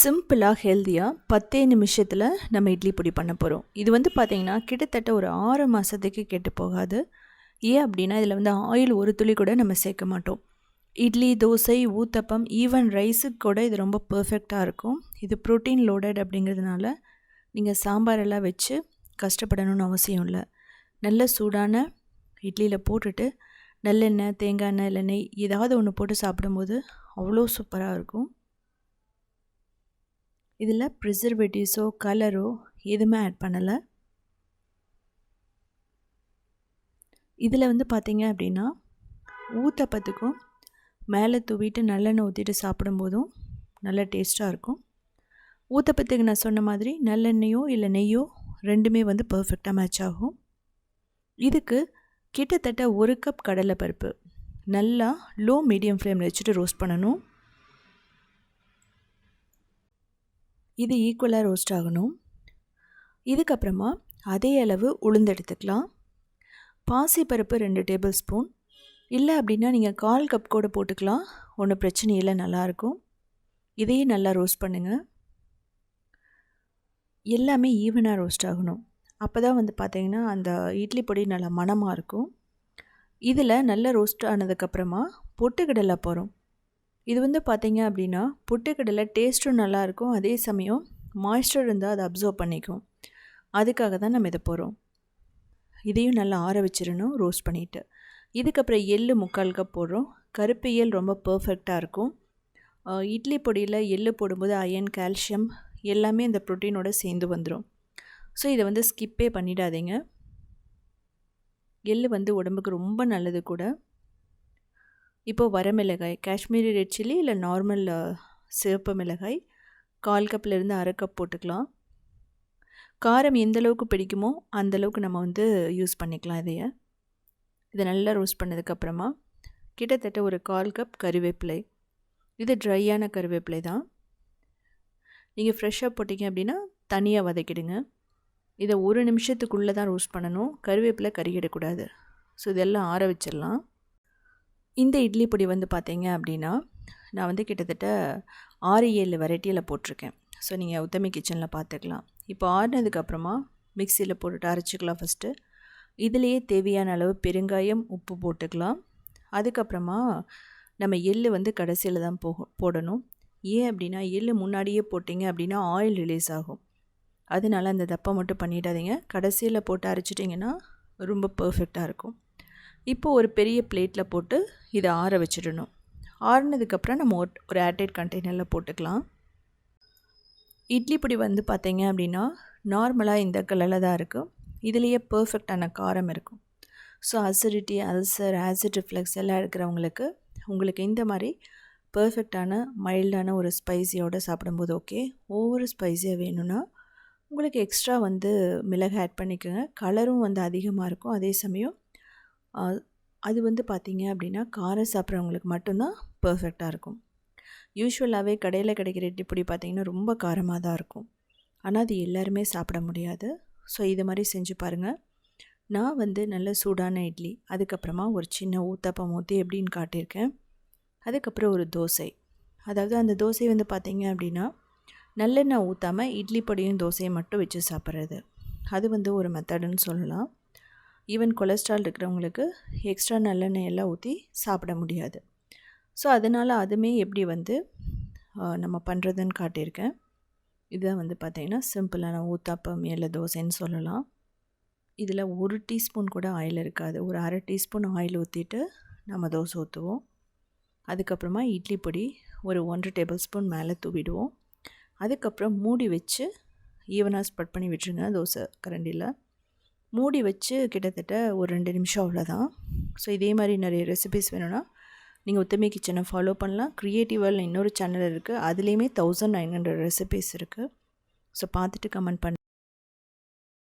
சிம்பிளாக ஹெல்த்தியாக பத்தே நிமிஷத்தில் நம்ம இட்லி பொடி பண்ண போகிறோம் இது வந்து பார்த்திங்கன்னா கிட்டத்தட்ட ஒரு ஆறு மாதத்துக்கு கெட்டு போகாது. ஏன் அப்படின்னா இதில் வந்து ஆயில் ஒரு துளி கூட நம்ம சேர்க்க மாட்டோம். இட்லி தோசை ஊத்தப்பம் ஈவன் ரைஸுக்கு கூட இது ரொம்ப பர்ஃபெக்டாக இருக்கும். இது ப்ரோட்டீன் லோடட் அப்படிங்கிறதுனால நீங்கள் சாம்பாரெல்லாம் வச்சு கஷ்டப்படணும்னு அவசியம் இல்லை. நல்ல சூடான இட்லியில் போட்டுட்டு நல்லெண்ணெய் தேங்காய் எண்ணெய் இல்லை நெய் ஏதாவது ஒன்று போட்டு சாப்பிடும்போது அவ்வளோ சூப்பராக இருக்கும். இதில் ப்ரிசர்வேட்டிவ்ஸோ கலரோ எதுவுமே ஆட் பண்ணலை. இதில் வந்து பார்த்திங்க அப்படின்னா ஊத்தப்பத்துக்கும் மேலே தூவிட்டு நல்லெண்ணெய் ஊற்றிட்டு சாப்பிடும்போதும் நல்ல டேஸ்ட்டாக இருக்கும். ஊத்தப்பத்துக்கு நான் சொன்ன மாதிரி நல்லெண்ணெயோ இல்லை நெய்யோ ரெண்டுமே வந்து பர்ஃபெக்டாக மேட்ச் ஆகும். இதுக்கு கிட்டத்தட்ட ஒரு கப் கடலைப்பருப்பு நல்லா லோ மீடியம் ஃப்ளேமில் வச்சுட்டு ரோஸ்ட் பண்ணணும். இது ஈக்குவலாக ரோஸ்ட் ஆகணும். இதுக்கப்புறமா அதே அளவு உளுந்து எடுத்துக்கலாம். பாசிப்பருப்பு ரெண்டு டேபிள் ஸ்பூன் இல்லை அப்படின்னா நீங்கள் கால் கப் கூட போட்டுக்கலாம். ஒன்றும் பிரச்சனை இல்லை நல்லாயிருக்கும் இதையும் நல்லா ரோஸ்ட் பண்ணுங்கள் எல்லாமே ஈவனாக ரோஸ்ட் ஆகணும். அப்போ தான் வந்து பார்த்திங்கன்னா அந்த இட்லி பொடி நல்லா மணமாக இருக்கும். இதில் நல்லா ரோஸ்ட் ஆனதுக்கப்புறமா பொட்டுக்கடலை போகிறோம் இது வந்து பார்த்திங்க அப்படின்னா புட்டுக்கடலை டேஸ்ட்டும் நல்லாயிருக்கும். அதே சமயம் மாய்ஸ்டர் இருந்தால் அதை அப்சர்வ் பண்ணிக்கும். அதுக்காக தான் நம்ம இதை போகிறோம் இதையும் நல்லா ஆற வச்சிடணும் ரோஸ்ட் பண்ணிவிட்டு இதுக்கப்புறம் எள்ளு முக்கால் கப் போடுறோம். கருப்பு எள் ரொம்ப பர்ஃபெக்டாக இருக்கும். இட்லி பொடியில் எள்ளு போடும்போது அயன் கால்சியம் எல்லாமே இந்த ப்ரோட்டீனோட சேர்ந்து வந்துடும் ஸோ இதை வந்து ஸ்கிப்பே பண்ணிடாதீங்க. எள் வந்து உடம்புக்கு ரொம்ப நல்லது கூட. இப்போது வரமிளகாய் காஷ்மீரி ரெட் சில்லி இல்லை நார்மல் சிவப்பு மிளகாய் கால் கப்லேருந்து அரை கப் போட்டுக்கலாம். காரம் எந்த அளவுக்கு பிடிக்குமோ அந்தளவுக்கு நம்ம வந்து யூஸ் பண்ணிக்கலாம் இதைய. இதை நல்லா ரோஸ்ட் பண்ணதுக்கப்புறமா கிட்டத்தட்ட ஒரு கால் கப் கருவேப்பிலை. இது ட்ரையான கருவேப்பிலை தான். நீங்கள் ஃப்ரெஷ்ஷாக போட்டிங்க அப்படின்னா தனியாக வதக்கிடுங்க. இதை ஒரு நிமிஷத்துக்குள்ளே தான் ரோஸ்ட் பண்ணணும். கருவேப்பிலை கறிகிடக்கூடாது ஸோ இதெல்லாம் ஆற வச்சிடலாம். இந்த இட்லி பொடி வந்து பார்த்தீங்க அப்படின்னா நான் வந்து கிட்டத்தட்ட ஆறு ஏழு வெரைட்டியில் போட்டிருக்கேன். ஸோ நீங்கள் உத்தமி கிச்சனில் பார்த்துக்கலாம். இப்போ ஆடினதுக்கப்புறமா மிக்சியில் போட்டுட்டு அரைச்சிக்கலாம் ஃபஸ்ட்டு இதுலேயே தேவையான அளவு பெருங்காயம் உப்பு போட்டுக்கலாம். அதுக்கப்புறமா நம்ம எள் வந்து கடைசியில் தான் போக போடணும். ஏன் அப்படின்னா எள் முன்னாடியே போட்டிங்க அப்படின்னா ஆயில் ரிலீஸ் ஆகும். அதனால அந்த தப்பை மட்டும் பண்ணிடாதீங்க. கடைசியில் போட்டு அரைச்சிட்டிங்கன்னா ரொம்ப பர்ஃபெக்டாக இருக்கும். இப்போது ஒரு பெரிய பிளேட்டில் போட்டு இதை ஆற வச்சிடணும். ஆறினதுக்கப்புறம் நம்ம ஒரு ஏர்டைட் கண்டெய்னரில் போட்டுக்கலாம். இட்லி பொடி வந்து பார்த்தீங்க அப்படின்னா நார்மலாக இந்த கலரில் தான் இருக்கும் இதுலேயே பர்ஃபெக்டான காரம் இருக்கும். So acidity ulcer acid reflux எல்லாம் இருக்கிறவங்களுக்கு உங்களுக்கு இந்த மாதிரி பர்ஃபெக்டான மைல்டான ஒரு ஸ்பைஸியோடு சாப்பிடும்போது ஓகே ஒவ்வொரு ஸ்பைஸியாக வேணும்னா உங்களுக்கு எக்ஸ்ட்ரா வந்து மிளகு ஆட் பண்ணிக்கோங்க. கலரும் வந்து அதிகமாக இருக்கும். அதே சமயம் அது வந்து பார்த்திங்க அப்படின்னா காரம் சாப்பிட்றவங்களுக்கு மட்டும்தான் பர்ஃபெக்டாக இருக்கும். யூஸ்வலாகவே கடையில் கிடைக்கிற இட்லிப்பொடி பார்த்திங்கன்னா ரொம்ப காரமாக தான் இருக்கும். ஆனால் அது எல்லாருமே சாப்பிட முடியாது. ஸோ இது மாதிரி செஞ்சு பாருங்கள் நான் வந்து நல்ல சூடான இட்லி அதுக்கப்புறமா ஒரு சின்ன ஊத்தப்பம் ஊற்றி எப்படின்னு காட்டியிருக்கேன். அதுக்கப்புறம் ஒரு தோசை. அதாவது அந்த தோசை வந்து பார்த்திங்க அப்படின்னா நல்லெண்ணெய் ஊற்றாமல் இட்லி பொடியும் தோசையும் மட்டும் வச்சு சாப்பிட்றது. அது வந்து ஒரு மெத்தடுன்னு சொல்லலாம். ஈவன் கொலஸ்ட்ரால் இருக்கிறவங்களுக்கு எக்ஸ்ட்ரா நல்லெண்ணெய் எல்லாம் ஊற்றி சாப்பிட முடியாது. ஸோ அதனால் அதுவுமே எப்படி வந்து நம்ம பண்ணுறதுன்னு காட்டியிருக்கேன். இதுதான் வந்து பார்த்திங்கன்னா சிம்பிளான ஊத்தாப்பம் இல்லை தோசைன்னு சொல்லலாம். இதில் ஒரு டீஸ்பூன் கூட ஆயில் இருக்காது. ஒரு அரை டீஸ்பூன் ஆயில் ஊற்றிட்டு நம்ம தோசை ஊற்றுவோம். அதுக்கப்புறமா இட்லி பொடி ஒரு ஒன்றரை டேபிள் ஸ்பூன் மேலே தூவிடுவோம். அதுக்கப்புறம் மூடி வச்சு ஈவனாக ஸ்ப்ரெட் பண்ணி விட்டுருங்க தோசை கரண்டியில். மூடி வச்சு கிட்டத்தட்ட ஒரு ரெண்டு நிமிஷம் அவ்வளோதான். ஸோ இதே மாதிரி நிறைய ரெசிபிஸ் வேணும்னா நீங்கள் உத்தமி கிச்சனை ஃபாலோ பண்ணலாம். க்ரியேட்டிவல் இன்னொரு சேனல் இருக்குது அதுலேயுமே தௌசண்ட் நைன் ஹண்ட்ரட் ரெசிபிஸ் இருக்குது ஸோ பார்த்துட்டு கமெண்ட் பண்ணுங்கள்